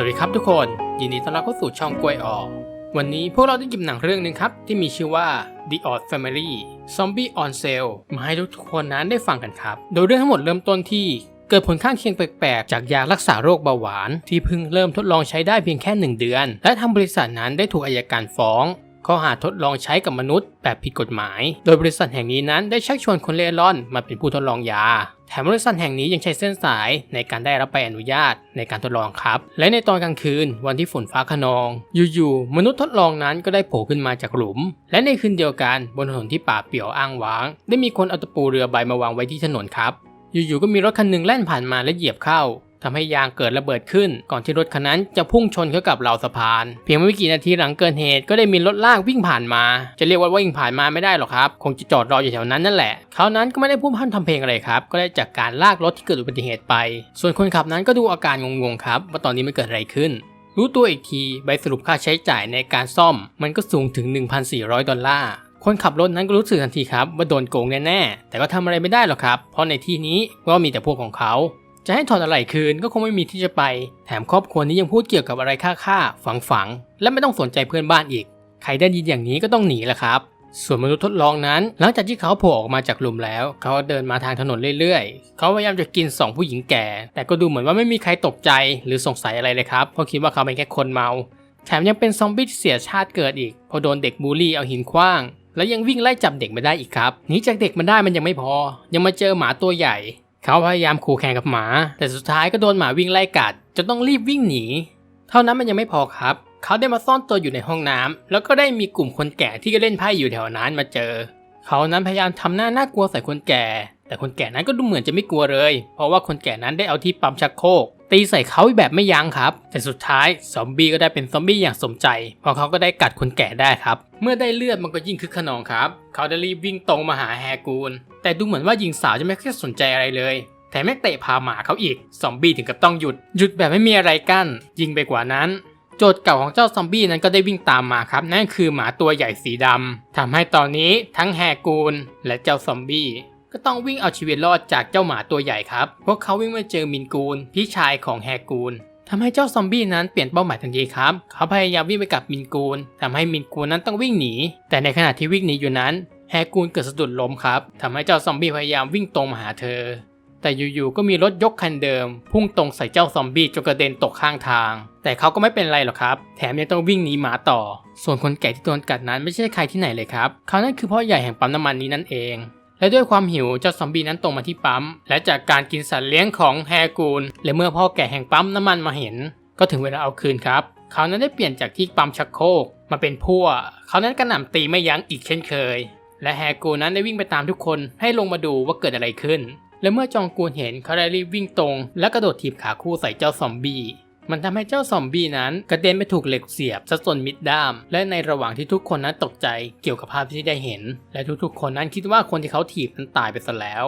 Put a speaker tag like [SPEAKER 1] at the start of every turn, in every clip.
[SPEAKER 1] สวัสดีครับทุกคน ยินดีต้อนรับเข้าสู่ช่องกล้วยออก วันนี้พวกเราได้หยิบหนังเรื่องหนึ่งครับ ที่มีชื่อว่า The Odd Family Zombie on Sale มาให้ทุกคนนั้นได้ฟังกันครับ โดยเรื่องทั้งหมดเริ่มต้นที่เกิดผลข้างเคียงแปลกๆ จากยารักษาโรคเบาหวาน ที่เพิ่งเริ่มทดลองใช้ได้เพียงแค่ 1 เดือน และทางบริษัทนั้นได้ถูกอายการฟ้อง ข้อหาทดลองใช้กับมนุษย์แบบผิดกฎหมาย โดยบริษัทแห่งนี้นั้นได้ชักชวนคนเล่ร่อนมาเป็นผู้ทดลองยา แถมบริษัทแห่งนี้ยังใช้เส้นสายในการได้รับใบอนุญาตในการทดลองครับ และในตอนกลางคืนวันที่ฝนฟ้าขนอง อยู่ๆ มนุษย์ทดลองนั้นก็ได้โผล่ขึ้นมาจากหลุม และในคืนเดียวกันบนถนนที่ป่าเปี่ยวอ้างว้าง ได้มีคนเอาตะปูเรือใบมาวางไว้ที่ถนนครับ อยู่ๆ ก็มีรถคันหนึ่งแล่นผ่านมาและเหยียบเข้า ทำให้ยางเกิดระเบิดขึ้น ก่อนที่รถคันนั้นจะพุ่งชนเข้ากับราวสะพาน เพียงไม่กี่นาทีหลังเกิดเหตุก็ได้มีรถลากวิ่งผ่านมา จะเรียกว่าวิ่งผ่านมาไม่ได้หรอกครับ คงจะจอดรออยู่แถวนั้นนั่นแหละเขานั้นก็ไม่ได้พูดพร่ำทำเพลงอะไรครับ ก็ได้จากการลากรถที่เกิดอุบัติเหตุไป ส่วนคนขับนั้นก็ดูอาการงงๆครับ ว่าตอนนี้มันเกิดอะไรขึ้นรู้ตัวอีกทีใบสรุปค่าใช้จ่ายในการซ่อม มันก็สูงถึง 1,400 ดอลลาร์ คนขับรถนั้นก็รู้สึกทันทีครับว่าโดนโกงแน่ๆ แต่ก็ทำอะไรไม่ได้หรอกครับ เพราะในที่นี้ก็มีแต่พวกของเขา จะให้ถอดอะไรคืนก็คงไม่มีที่จะไป แถมครอบครัวนี้ยังพูดเกี่ยวกับอะไรค่าๆฝังๆ และไม่ต้องสนใจเพื่อนบ้านอีก ใครได้ยินอย่างนี้ก็ต้องหนีแหละครับ ส่วนมนุษย์ทดลองนั้น หลังจากที่เขาโผล่ออกมาจากหลุมแล้ว เขาเดินมาทางถนนเรื่อยๆ เขาพยายามจะกินสองผู้หญิงแก่ แต่ก็ดูเหมือนว่าไม่มีใครตกใจหรือสงสัยอะไรเลยครับ เพราะคิดว่าเขาเป็นแค่คนเมา แถมยังเป็นซอมบี้เสียชาติเกิดอีกเพอโดนเด็กบูลลี่เอาหินขว้างแล้วยังวิ่งไล่จับเด็กไม่ได้อีกครับหนีจากเด็กมันได้มันยังไม่พอ ยังมาเจอหมาตัวใหญ่ เขาพยายามขู่แข่งกับหมา แต่สุดท้ายก็โดนหมาวิ่งไล่กัดจนต้องรีบวิ่งหนี เท่านั้นมันยังไม่พอครับ เขาได้มาซ่อนตัวอยู่ในห้องน้ำแล้วก็ได้มีกลุ่มคนแก่ที่ก็เล่นไพ่อยู่แถวนั้นมาเจอ เขานั้นพยายามทำหน้าน่ากลัวใส่คนแก่ แต่คนแก่นั้นก็ดูเหมือนจะไม่กลัวเลย เพราะว่าคนแก่นั้นได้เอาที่ปั๊มชักโครก ตีใส่เขาแบบไม่ยั้งครับ แต่สุดท้ายซอมบี้ก็ได้เป็นซอมบี้อย่างสมใจ เพราะเขาก็ได้กัดคนแก่ได้ครับ เมื่อได้เลือดมันก็ยิ่งคึกขนองครับ เขาได้รีบวิ่งตรงมาหาแฮกูนแต่ดูเหมือนว่าหญิงสาวจะไม่ค่อยสนใจอะไรเลยแถมแม่เตะพาหมาเขาอีก ซอมบี้ถึงกับต้องหยุด หยุดแบบไม่มีอะไรกั้น ยิงไปกว่านั้น โจทย์เก่าของเจ้าซอมบี้นั้นก็ได้วิ่งตามมาครับ นั่นคือหมาตัวใหญ่สีดำทำให้ตอนนี้ทั้งแฮกูนและเจ้าซอมบี้ ก็ต้องวิ่งเอาชีวิตรอดจากเจ้าหมาตัวใหญ่ครับ พวกเขาวิ่งมาเจอมินกูนพี่ชายของแฮกูนทำให้เจ้าซอมบี้นั้นเปลี่ยนเป้าหมายทันทีครับ เขาพยายามวิ่งไปกับมินกูนทำให้มินกูนนั้นต้องวิ่งหนี แต่ในขณะที่วิ่งหนีอยู่นั้น แฮกูนเกิดสะดุดล้มครับทำให้เจ้าซอมบี้พยายามวิ่งตรงมาหาเธอ แต่อยู่ๆ ก็มีรถยกคันเดิม พุ่งตรงใส่เจ้าซอมบี้จนกระเด็นตกข้างทาง แต่เขาก็ไม่เป็นไรหรอกครับ แถมยังต้องวิ่งหนีหมาต่อ ส่วนคนแก่ที่โดนกัดนั้นไม่ใช่ใครที่ไหนเลยครับ เขานั่นคือพ่อใหญ่แห่งปั๊มน้ำมันนี้นั่นเอง และด้วยความหิวเจ้าซอมบี้นั้นตรงมาที่ปั๊ม และจากการกินสัตว์เลี้ยงของแฮกูนและเมื่อพ่อแก่แห่งปั๊มน้ำมันมาเห็น ก็ถึงเวลาเอาคืนครับ เขานั้นได้เปลี่ยนจากที่ปั๊มชักโครกมาเป็นพั่วเขานั้นกระหน่ำตีไม่ยั้งอีกเช่นเคย และแฮกูนนั้นได้วิ่งไปตามทุกคนให้ลงมาดูว่าเกิดอะไรขึ้น และเมื่อจองกูนเห็นเขาได้รีบวิ่งตรง และกระโดดถีบขาคู่ใส่เจ้าซอมบี้ มันทำให้เจ้าซอมบี้นั้นกระเด็นไปถูกเหล็กเสียบซะจนมิดด้าม และในระหว่างที่ทุกคนนั้นตกใจเกี่ยวกับภาพที่ได้เห็น และทุกๆ คนนั้นคิดว่าคนที่เขาถีบนั้นตายไปซะแล้ว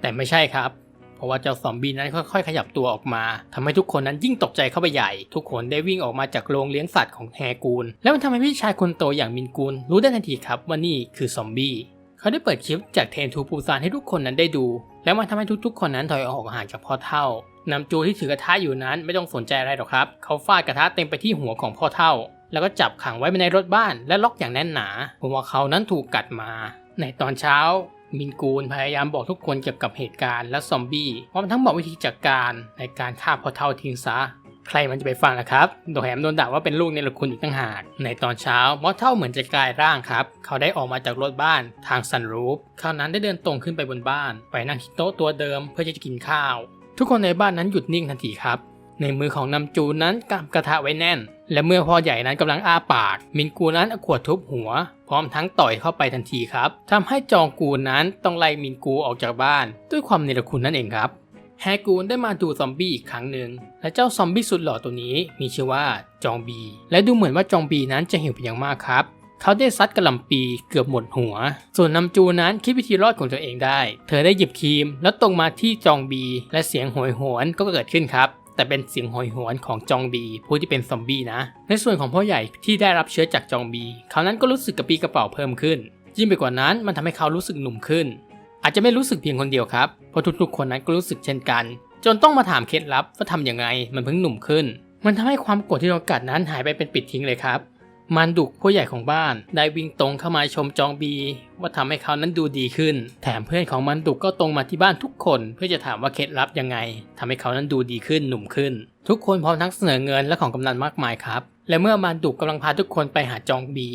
[SPEAKER 1] แต่ไม่ใช่ครับเพราะว่าเจ้าซอมบี้นั้นค่อยๆ ขยับตัวออกมาทำให้ทุกคนนั้นยิ่งตกใจเข้าไปใหญ่ ทุกคนได้วิ่งออกมาจากโรงเลี้ยงสัตว์ของแฮกูนและมันทำให้พี่ชายคนโตอย่างมินกูนรู้ได้ทันทีครับว่านี่คือซอมบี้ เขาได้เปิดคลิปจากเทนทูปูซานให้ทุกคนนั้นได้ดู แล้วมันทำให้ทุกๆ คนนั้นถอยออกห่างจากพ่อเท่า นำจูที่ถือกระทะอยู่นั้นไม่ต้องสนใจอะไรหรอกครับ เขาฟาดกระทะเต็มไปที่หัวของพ่อเท่า แล้วก็จับขังไว้ในรถบ้านและล็อกอย่างแน่นหนาผมว่าเขานั้นถูกกัดมา ในตอนเช้ามินกูนพยายามบอกทุกคนเกี่ยวกับเหตุการณ์และซอมบี้พร้อมทั้งบอกวิธีจัดการในการฆ่าพ่อเท่าทิ้งซะ ใครมันจะไปฟังล่ะครับ โดแถมโดนด่าว่าเป็นลูกในละคุณอีกต่างหาก ในตอนเช้าพ่อเท่าเหมือนจะกลายร่างครับ เขาได้ออกมาจากรถบ้านทางซันรูฟเขาวนั้นได้เดินตรงขึ้นไปบนบ้าน ไปนั่งที่โต๊ะตัวเดิมเพื่อจะกินข้าว ทุกคนในบ้านนั้นหยุดนิ่งทันทีครับ ในมือของนำจูนั้นกำกระทะไว้แน่น และเมื่อพ่อใหญ่นั้นกำลังอ้าปาก มินกูนั้นเอาขวดทุบหัว พร้อมทั้งต่อยเข้าไปทันทีครับทำให้จองกูนั้นต้องไล่มินกูออกจากบ้าน ด้วยความเนรคุณนั่นเองครับแฮกูนได้มาดูซอมบี้อีกครั้งหนึ่ง และเจ้าซอมบี้สุดหล่อตัวนี้มีชื่อว่าจองบี และดูเหมือนว่าจองบีนั้นจะหิวเป็นอย่างมากครับ เขาได้ซัดกระหล่ำปีเกือบหมดหัว ส่วนนำจูนั้นคิดวิธีรอดของตัวเองได้ เธอได้หยิบครีม แล้วตรงมาที่จองบี และเสียงโหยหวนก็เกิดขึ้นครับแต่เป็นเสียงโหยหวนของจองบี ผู้ที่เป็นซอมบี้นะ ในส่วนของพ่อใหญ่ที่ได้รับเชื้อจากจองบี เขานั้นก็รู้สึกกระปี้กระเป๋าเพิ่มขึ้น ยิ่งไปกว่านั้นมันทำให้เขารู้สึกหนุ่มขึ้น อาจจะไม่รู้สึกเพียงคนเดียวครับ เพราะทุกๆคนนั้นก็รู้สึกเช่นกัน จนต้องมาถามเคล็ดลับว่าทำยังไงมันเพิ่งหนุ่มขึ้น มันทำให้ความโกรธที่โดนกัดนั้นหายไปเป็นปิดทิ้งเลยครับ มันดุกผู้ใหญ่ของบ้านได้วิ่งตรงเข้ามาชมจองบี ว่าทำให้เขานั้นดูดีขึ้น แถมเพื่อนของมันดุกก็ตรงมาที่บ้านทุกคน เพื่อจะถามว่าเคล็ดลับยังไงทำให้เขานั้นดูดีขึ้นหนุ่มขึ้น ทุกคนพร้อมทั้งเสนอเงินและของกำนันมากมายครับ และเมื่อมันดุกกำลังพาทุกคนไปหาจองบี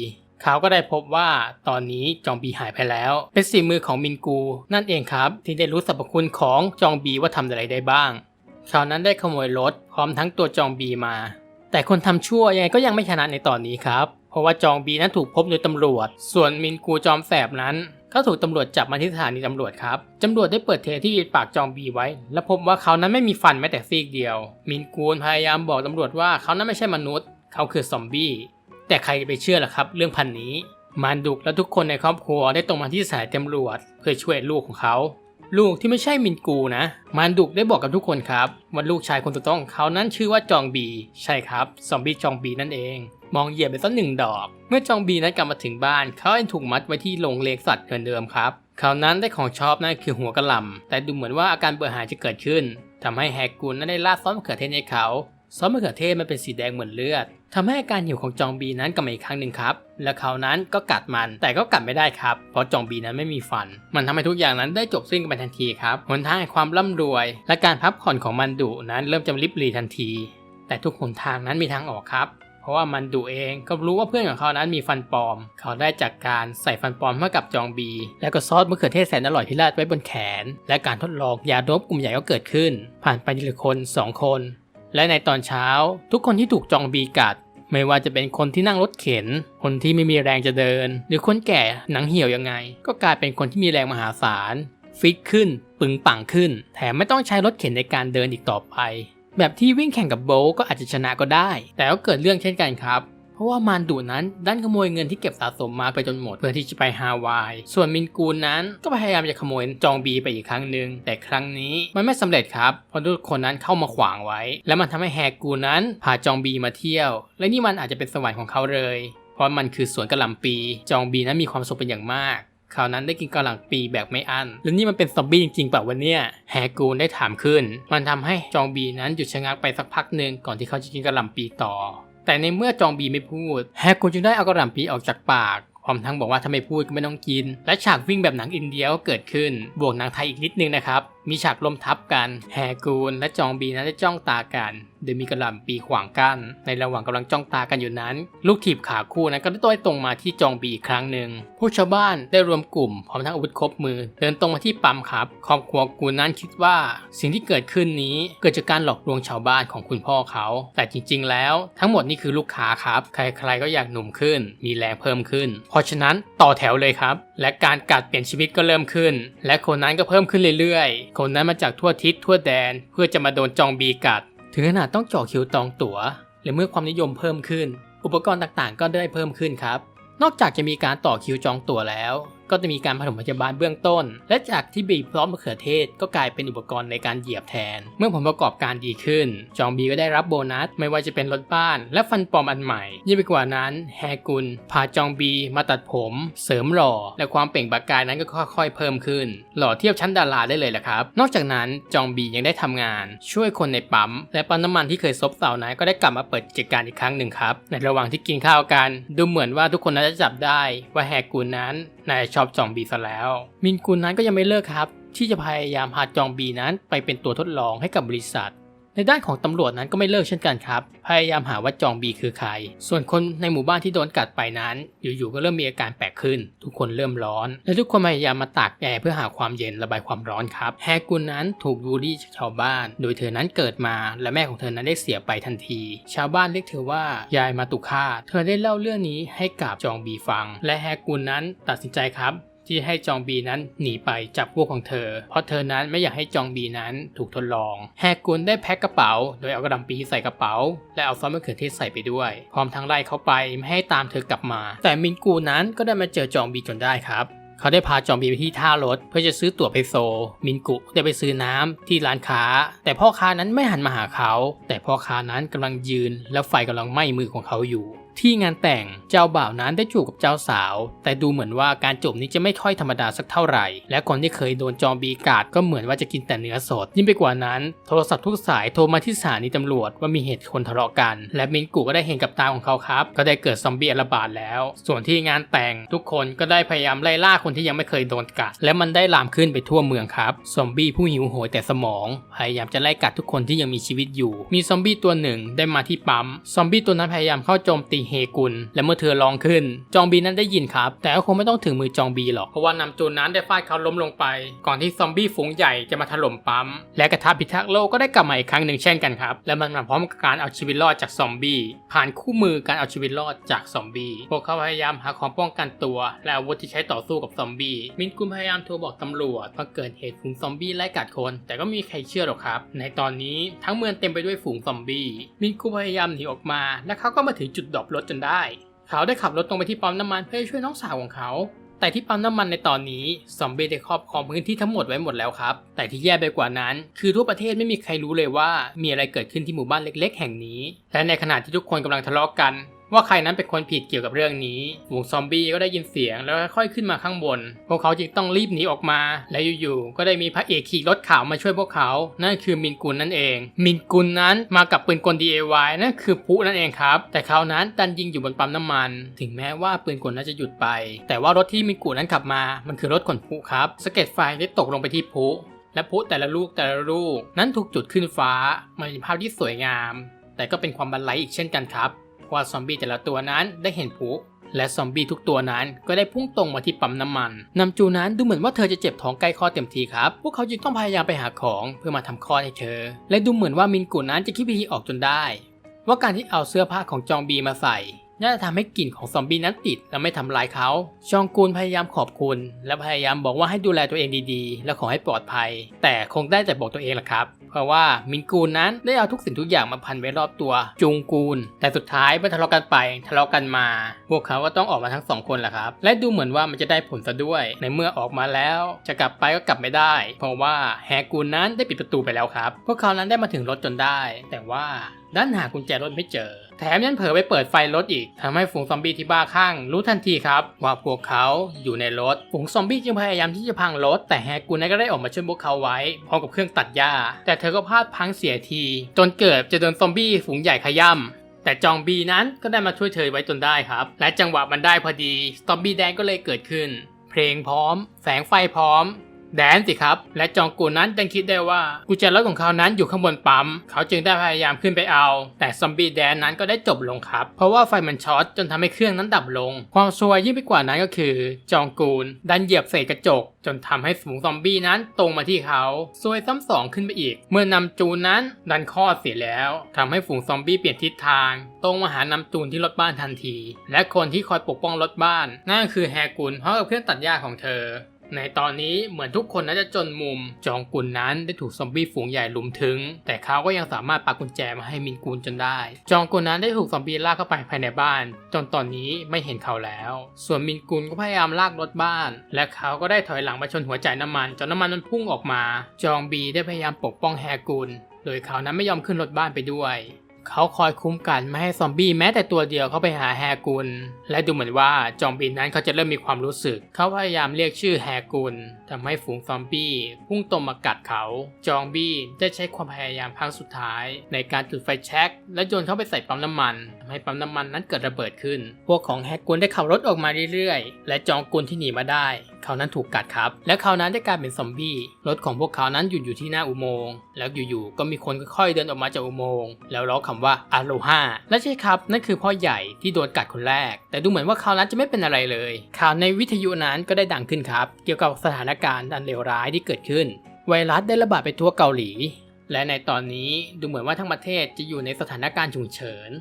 [SPEAKER 1] เขาก็ได้พบว่าตอนนี้จองบีหายไปแล้ว เป็นสีมือของมินกู นั่นเองครับ ที่ได้รู้สรรพคุณของจองบีว่าทำอะไรได้บ้างเขานั้นได้ขโมยรถพร้อมทั้งตัวจองบีมา แต่คนทำชั่วยังไงก็ยังไม่ชนะในตอนนี้ครับ เพราะว่าจองบีนั้นถูกพบโดยตำรวจ ส่วนมินกูจอมแสบนั้นก็ถูกตำรวจจับมาที่สถานีตำรวจครับตำรวจได้เปิดเทที่ปากจองบีไว้ และพบว่าเขานั้นไม่มีฟันแม้แต่ซีกเดียว มินกูนพยายามบอกตำรวจว่าเขานั้นไม่ใช่มนุษย์ เขาคือซอมบี้ แต่ใครจะไปเชื่อล่ะครับ เรื่องพันนี้ มารดุกและทุกคนในครอบครัวได้ตรงมาที่สานีตำรวจ เพื่อช่วยลูกของเขา ลูกที่ไม่ใช่มินกูนะ มารดุกได้บอกกับทุกคนครับว่าลูกชายคนสุดท้องเขานั้นชื่อว่าจองบี ใช่ครับ ซอมบี้จองบีนั่นเอง มองเหยียบไปสักหนึ่งดอก เมื่อจองบีนั้นกลับมาถึงบ้าน เขาเองถูกมัดไว้ที่โรงเลี้ยงสัตว์เหมือนเดิมครับเขานั้นได้ของชอบนั่นคือหัวกระหล่ำแต่ดูเหมือนว่าอาการเบื่อหายจะเกิดขึ้นทำให้แฮกกูนนั้นได้ราดซอสมะเขือเทศให้เขาซอสมะเขือเทศมันเป็นสีแดงเหมือนเลือด ทำให้อาการหิวของจองบีนั้นกลับมาอีกครั้งหนึ่งครับ และเขานั้นก็กัดมัน แต่ก็กัดไม่ได้ครับ เพราะจองบีนั้นไม่มีฟัน มันทำให้ทุกอย่างนั้นได้จบสิ้นกันไปทันทีครับ หนทางแห่งความร่ำรวย และการพักผ่อนของมันดุนั้นเริ่มจะริบหรีทันที แต่ทุกหนทางนั้นมีทางออกครับเพราะว่ามันดุเองก็รู้ว่าเพื่อนของเขานั้นมีฟันปลอม เขาได้จากการใส่ฟันปลอมให้กับจองบี แล้วก็ซอสมะเขือเทศแสนอร่อยที่ราดไว้บนแขน และการทดลองยาดบกลุ่มใหญ่ก็เกิดขึ้น ผ่านไปทีละคนสองคน และในตอนเช้า ทุกคนที่ถูกจองบีกัด ไม่ว่าจะเป็นคนที่นั่งรถเข็น คนที่ไม่มีแรงจะเดิน หรือคนแก่หนังเหี่ยวยังไง ก็กลายเป็นคนที่มีแรงมหาศาล ฟิตขึ้น ปึงปังขึ้น แถมไม่ต้องใช้รถเข็นในการเดินอีกต่อไป แบบที่วิ่งแข่งกับโบก็อาจจะชนะก็ได้ แต่ก็เกิดเรื่องเช่นกันครับ เพราะว่ามารดูนั้นดันขโมยเงินที่เก็บสะสมมาไปจนหมดเพื่อที่จะไปฮาวาย ส่วนมินกูนนั้นก็พยายามจะขโมยจองบีไปอีกครั้งหนึ่งแต่ครั้งนี้มันไม่สำเร็จครับเพราะทุกคนนั้นเข้ามาขวางไว้ และมันทำให้แฮกูนั้นพาจองบีมาเที่ยว และนี่มันอาจจะเป็นสวรรค์ของเขาเลย เพราะมันคือสวนกระหล่ำปี จองบีนั้นมีความสุขเป็นอย่างมากคราวนั้นได้กินกระหล่ำปีแบบไม่อั้นแล้วนี่มันเป็นซอมบี้จริงๆเปล่าวันเนี้ยแฮกูนได้ถามขึ้น มันทำให้จองบีนั้นหยุดชะงักไปสักพักหนึ่งก่อนที่เขาจะกินกระหล่ำปีต่อ แต่ในเมื่อจองบีไม่พูด แฮกุนจึงได้เอากระหล่ำปีออกจากปากพร้อมทั้งบอกว่าถ้าไม่พูดก็ไม่ต้องกิน และฉากวิ่งแบบหนังอินเดียก็เกิดขึ้น บวกหนังไทยอีกนิดนึงนะครับ มีฉากลมทับกันแฮกูนและจองบีนั้นได้จ้องตากัน โดยมีกระหล่ำปีขวางกั้น ในระหว่างกำลังจ้องตากันอยู่นั้น ลูกถีบขาคู่นั้นก็ได้ต้อยตรงมาที่จองบีอีกครั้งหนึ่งผู้ชาวบ้านได้รวมกลุ่มพร้อมทั้งอาวุธครบมือ เดินตรงมาที่ปั๊มครับครอบครัวกูนั้นคิดว่าสิ่งที่เกิดขึ้นนี้เกิดจากการหลอกลวงชาวบ้านของคุณพ่อเขา แต่จริง ๆ แล้ว ทั้งหมดนี่คือลูกค้าครับ ใครๆก็อยากหนุ่มขึ้น มีแรงเพิ่มขึ้น เพราะฉะนั้นต่อแถวเลยครับ และการกัดเปลี่ยนชีวิตก็เริ่มขึ้น และคนนั้นก็เพิ่มขึ้นเรื่อยๆคนนั้นมาจากทั่วทิศทั่วแดน เพื่อจะมาโดนจองบีกัด ถึงขนาดต้องเจ่อคิวตองตั๋วและเมื่อความนิยมเพิ่มขึ้น อุปกรณ์ต่างๆ ก็ได้เพิ่มขึ้นครับ นอกจากจะมีการต่อคิวจองตั๋วแล้ว ก็จะมีการผสมพยาบาลเบื้องต้น และจากที่บีพร้อมมะเขือเทศก็กลายเป็นอุปกรณ์ในการเหยียบแทน เมื่อผลประกอบการดีขึ้น จองบีก็ได้รับโบนัส ไม่ว่าจะเป็นรถบ้าน และฟันปลอมอันใหม่ ยิ่งไปกว่านั้น แฮกุลพาจองบีมาตัดผม เสริมหล่อ และความเปล่งประกายนั้นก็ค่อยๆ เพิ่มขึ้น หล่อเทียบชั้นดาราได้เลยแหละครับ นอกจากนั้นจองบียังได้ทำงาน ช่วยคนในปั๊ม และปั๊มน้ำมันที่เคยซบเซานั้นก็ได้กลับมาเปิดกิจการอีกครั้งหนึ่งครับในระหว่างที่กินข้าวกัน ดูเหมือนว่าทุกคนน่าจะจับได้ว่าแฮกุลนั้น นายชอบจองบีซะแล้ว มินกุลนั้นก็ยังไม่เลิกครับ ที่จะพยายามพาจองบีนั้นไปเป็นตัวทดลองให้กับบริษัท ในด้านของตำรวจนั้นก็ไม่เลิกเช่นกันครับ พยายามหาว่าจองบีคือใคร ส่วนคนในหมู่บ้านที่โดนกัดไปนั้น อยู่ๆก็เริ่มมีอาการแปลกขึ้น ทุกคนเริ่มร้อน และทุกคนพยายามมาตากแอร์เพื่อหาความเย็นระบายความร้อนครับ แฮกุลนั้นถูกบูลลี่จากชาวบ้าน โดยเธอนั้นเกิดมาและแม่ของเธอนั้นได้เสียไปทันที ชาวบ้านเรียกเธอว่ายายมาตุคาเธอได้เล่าเรื่องนี้ให้กับจองบีฟัง และแฮกุลนั้นตัดสินใจครับ ที่ให้จองบีนั้นหนีไปจากพวกของเธอ เพราะเธอนั้นไม่อยากให้จองบีนั้นถูกทดลอง แฮกุนได้แพ็คกระเป๋า โดยเอากระดำปีใส่กระเป๋า และเอาซอสมะเขือเทศใส่ไปด้วย พร้อมทั้งไล่เขาไปไม่ให้ตามเธอกลับมา แต่มินกูนั้นก็ได้มาเจอจองบีจนได้ครับเขาได้พาจองบีไปที่ท่ารถ เพื่อจะซื้อตั๋วไปโซ มินกุได้ไปซื้อน้ำที่ร้านค้า แต่พ่อค้านั้นไม่หันมาหาเขา แต่พ่อค้านั้นกำลังยืน แล้วไฟกำลังไหม้มือของเขาอยู่ ที่งานแต่งเจ้าบ่าวนั้นได้จูบกับเจ้าสาว แต่ดูเหมือนว่าการจูบนี้จะไม่ค่อยธรรมดาสักเท่าไหร่ และคนที่เคยโดนจอมบีกัดก็เหมือนว่าจะกินแต่เนื้อสดยิ่งไปกว่านั้น โทรศัพท์ทุกสายโทรมาที่สถานีตำรวจว่ามีเหตุคนทะเลาะกัน และมินกุก็ได้เห็นกับตาของเขาครับ ก็ได้เกิดซอมบี้ระบาดแล้ว ส่วนที่งานแต่งทุกคนก็ได้พยายามไล่ล่าคนที่ยังไม่เคยโดนกัด และมันได้ลามขึ้นไปทั่วเมืองครับซอมบี้ผู้หิวโหยแต่สมองพยายามจะไล่กัดทุกคนที่ยังมีชีวิตอยู่ มีซอมบี้ตัวหนึ่งได้มาที่ปั๊มซอมบี้ตัวนั้นพยายามเข้าโจมตีเฮกุน และเมื่อเธอร้องขึ้น จองบีนั้นได้ยินครับ แต่ก็คงไม่ต้องถึงมือจองบีหรอก เพราะว่านำจูนนั้นได้ฟาดเขาล้มลงไป ก่อนที่ซอมบี้ฝูงใหญ่จะมาถล่มปั๊ม และกระทะพิทักษ์โลกก็ได้กลับมาอีกครั้งหนึ่งเช่นกันครับ และมันมาพร้อมกับการเอาชีวิตรอดจากซอมบี้ ผ่านคู่มือการเอาชีวิตรอดจากซอมบี้ พวกเขาพยายามหาของป้องกันตัว และอาวุธที่ใช้ต่อสู้กับซอมบี้มินกุนพยายามโทรบอกตำรวจว่าเกิดเหตุฝูงซอมบี้ไล่กัดคน แต่ก็ไมมีใครเชื่อหรอกครับ ในตอนนี้ทั้งเมืองเต็มไปด้วยฝูงซอมบี้มินกุนพยายามหนีออกมา และเขาก็มาถึงจุดดรอปรถจนได้ เขาได้ขับรถตรงไปที่ปั๊มน้ำมันเพื่อช่วยน้องสาวของเขา แต่ที่ปั๊มน้ำมันในตอนนี้ซอมบี้ได้ครอบครองพื้นที่ทั้งหมดไว้หมดแล้วครับ แต่ที่แย่ไปกว่านั้น คือทั่วประเทศไม่มีใครรู้เลยว่ามีอะไรเกิดขึ้นที่หมู่บ้านเล็ก ๆ แห่งนี้ และในขณะที่ทุกคนกำลังทะเลาะกัน ว่าใครนั้นเป็นคนผิดเกี่ยวกับเรื่องนี้ฝูงซอมบี้ก็ได้ยินเสียงแล้วค่อยขึ้นมาข้างบน พวกเขาจึงต้องรีบหนีออกมา และอยู่ๆก็ได้มีพระเอกขี่รถขาวมาช่วยพวกเขา นั่นคือมินกุลนั่นเอง มินกุลนั้นมากับปืนกล DIY นั่นคือพุนั่นเองครับ แต่เขานั้นดันยิงอยู่บนปั๊มน้ำมัน ถึงแม้ว่าปืนกลนั้นจะหยุดไป แต่ว่ารถที่มินกุลนั้นขับมา มันคือรถขนพุครับสเก็ดไฟได้ตกลงไปที่พุและพุแต่ละลูกแต่ละลูก นั้นถูกจุดขึ้นฟ้ามันเป็นภาพที่สวยงาม แต่ก็เป็นความบันไลอีกเช่นกันครับ ว่าซอมบี้แต่ละตัวนั้นได้เห็นผุและซอมบี้ทุกตัวนั้นก็ได้พุ่งตรงมาที่ปั๊มน้ำมันนำจูนั้นดูเหมือนว่าเธอจะเจ็บท้องใกล้คลอดเต็มทีครับ พวกเขาจึงต้องพยายามไปหาของเพื่อมาทำคลอดให้เธอ และดูเหมือนว่ามินกุนั้นจะคิดวิธีออกจนได้ ว่าการที่เอาเสื้อผ้าของจองบีมาใส่ น่าจะทำให้กลิ่นของซอมบี้นั้นติดและไม่ทำลายเขา ชองกูนพยายามขอบคุณ และพยายามบอกว่าให้ดูแลตัวเองดีๆ และขอให้ปลอดภัย แต่คงได้แต่บอกตัวเองแหละครับ เพราะว่ามินกูนนั้นได้เอาทุกสิ่งทุกอย่างมาพันไว้รอบตัว จุงกูน แต่สุดท้ายเมื่อทะเลาะกันไปทะเลาะกันมา พวกเขาก็ต้องออกมาทั้งสองคนแหละครับ และดูเหมือนว่ามันจะได้ผลซะด้วย ในเมื่อออกมาแล้ว จะกลับไปก็กลับไม่ได้ เพราะว่าแฮกูนนั้นได้ปิดประตูไปแล้วครับ พวกเขานั้นได้มาถึงรถจนได้ แต่ว่าด้านหากุญแจรถไม่เจอ แถมยังเผลอไปเปิดไฟรถอีกทำให้ฝูงซอมบี้ที่บ้าคลั่งรู้ทันทีครับ ว่าพวกเขาอยู่ในรถ ฝูงซอมบี้จึงพยายามที่จะพังรถ แต่แฮกูนนั้นก็ได้ออกมาช่วยพวกเขาไว้พร้อมกับเครื่องตัดหญ้า แต่เธอก็พลาดพังเสียที จนเกิดจะโดนซอมบี้ฝูงใหญ่ขย่ำแต่จองบีนั้นก็ได้มาช่วยเธอไว้จนได้ครับ และจังหวะมันได้พอดีซอมบี้แดงก็เลยเกิดขึ้น เพลงพร้อม แสงไฟพร้อม แดนสิครับ และจองกูนั้นดันคิดได้ว่ากุญแจรถของเขานั้นอยู่ข้างบนปั๊ม เขาจึงได้พยายามขึ้นไปเอา แต่ซอมบี้แดนนั้นก็ได้จบลงครับ เพราะว่าไฟมันช็อตจนทำให้เครื่องนั้นดับลง ความซวยยิ่งไปกว่านั้นก็คือ จองกูนดันเหยียบเศษกระจก จนทำให้ฝูงซอมบี้นั้นตรงมาที่เขาซวยซ้ำสองขึ้นไปอีก เมื่อนำจูนนั้นดันคลอดเสียแล้วทำให้ฝูงซอมบี้เปลี่ยนทิศทาง ตรงมาหานำจูนที่รถบ้านทันที และคนที่คอยปกป้องรถบ้านนั่นก็คือแฮกุนพร้อมกับเครื่องตัดหญ้าของเธอ ในตอนนี้เหมือนทุกคนน่าจะจนมุม จองกุนนั้นได้ถูกซอมบี้ฝูงใหญ่ลุมถึง แต่เขาก็ยังสามารถปักกุญแจมาให้มินกุนจนได้ จองกุนนั้นได้ถูกซอมบี้ลากเข้าไปภายในบ้าน จนตอนนี้ไม่เห็นเขาแล้ว ส่วนมินกุนก็พยายามลากรถบ้าน และเขาก็ได้ถอยหลังมาชนหัวจ่ายน้ำมันจนน้ำมันมันพุ่งออกมา จองบีได้พยายามปกป้องแฮกุนโดยเขานั้นไม่ยอมขึ้นรถบ้านไปด้วย เขาคอยคุ้มกันไม่ให้ซอมบี้แม้แต่ตัวเดียวเข้าไปหาแฮกุนและดูเหมือนว่าจองบินนั้นเขาจะเริ่มมีความรู้สึก เขาพยายามเรียกชื่อแฮกุนทำให้ฝูงซอมบี้พุ่งตรงมากัดเขา จองบี้ได้ใช้ความพยายามครั้งสุดท้าย ในการจุดไฟแช็กและโยนเข้าไปใส่ปั๊มน้ำมันทำให้ปั๊มน้ำมันนั้นเกิดระเบิดขึ้น พวกของแฮกุนได้ขับรถออกมาเรื่อยๆ และจองกุนที่หนีมาได้ เขานั้นถูกกัดครับ และเขานั้นได้กลายเป็นซอมบี้รถของพวกเขานั้นหยุดอยู่ที่หน้าอุโมงค์แล้วอยู่ๆก็มีคนค่อยๆเดินออกมาจากอุโมงค์แล้วร้องคำว่าอาโลฮาและใช่ครับนั่นคือพ่อใหญ่ที่โดนกัดคนแรก แต่ดูเหมือนว่าเขานั้นจะไม่เป็นอะไรเลย ข่าวในวิทยุนั้นก็ได้ดังขึ้นครับ เกี่ยวกับสถานการณ์อันเลวร้ายที่เกิดขึ้น ไวรัสได้ระบาดไปทั่วเกาหลีและในตอนนี้ดูเหมือนว่าทั้งประเทศจะอยู่ในสถานการณ์ฉุกเฉิน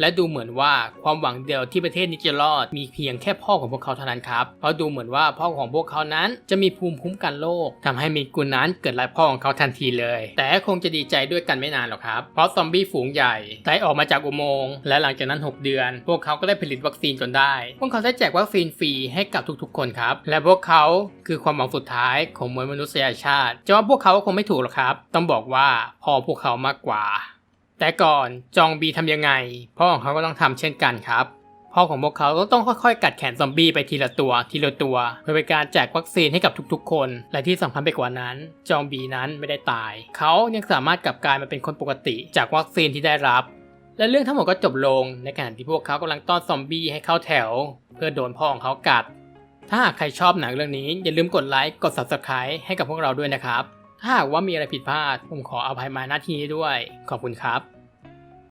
[SPEAKER 1] และดูเหมือนว่าความหวังเดียวที่ประเทศนี้จะรอดมีเพียงแค่พ่อของพวกเขาเท่านั้นครับ เพราะดูเหมือนว่าพ่อของพวกเขานั้นจะมีภูมิคุ้มกันโรคทำให้มินกุนนั้นเกิดลายพ่อของเขาทันทีเลย แต่คงจะดีใจด้วยกันไม่นานหรอกครับ เพราะซอมบี้ฝูงใหญ่ได้ออกมาจากอุโมงค์และหลังจากนั้น 6 เดือน พวกเขาก็ได้ผลิตวัคซีนจนได้ พวกเขาได้แจกวัคซีนฟรีให้กับทุกๆ คนครับ และพวกเขาคือความหวังสุดท้ายของมวลมนุษยชาติจะว่าพวกเขาคงไม่ถูกหรอกครับ ต้องบอกว่าพ่อพวกเขามากกว่า แต่ก่อนจองบีทำยังไงพ่อของเขาก็ต้องทำเช่นกันครับพ่อของพวกเขาก็ต้องค่อยๆ กัดแขนซอมบี้ไปทีละตัวทีละตัว เพื่อเป็นการแจกวัคซีนให้กับทุกๆ คน และที่สำคัญไปกว่านั้น จอมบีนั้นไม่ได้ตาย เขายังสามารถกลับกลายมาเป็นคนปกติจากวัคซีนที่ได้รับ และเรื่องทั้งหมดก็จบลง ในขณะที่พวกเขากำลังต้อนซอมบี้ให้เข้าแถว เพื่อโดนพ่อของเขากัด ถ้าหากใครชอบหนังเรื่องนี้อย่าลืมกดไลค์กด subscribe ให้กับพวกเราด้วยนะครับ ถ้าหากว่ามีอะไรผิดพลาด ผมขออภัยมาณที่นี้ด้วย ขอบคุณครับ